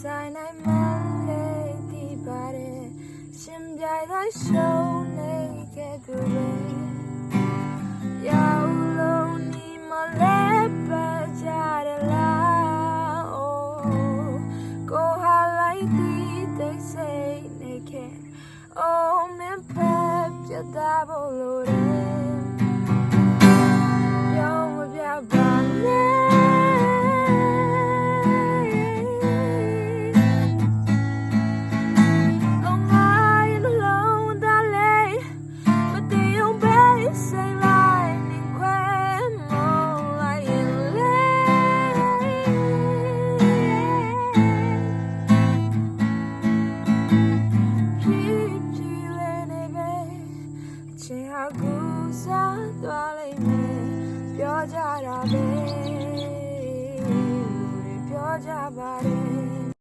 ဆိုင်နိုင်မလေးဒီပါရဲရှင်ပြိုင်တိုင်းရှုံးနေခဲ့သူတွေရောက်လုံးဒီမလေးပါကြရလားအိုးကိုဟာလိုက်ဒီတိတ်စိတ်နေခဲ့ Oh, man. It ချင်ဟာကူစားသွားလိမ့်မယ်ပြောကြတာပဲပြောကြပါတယ်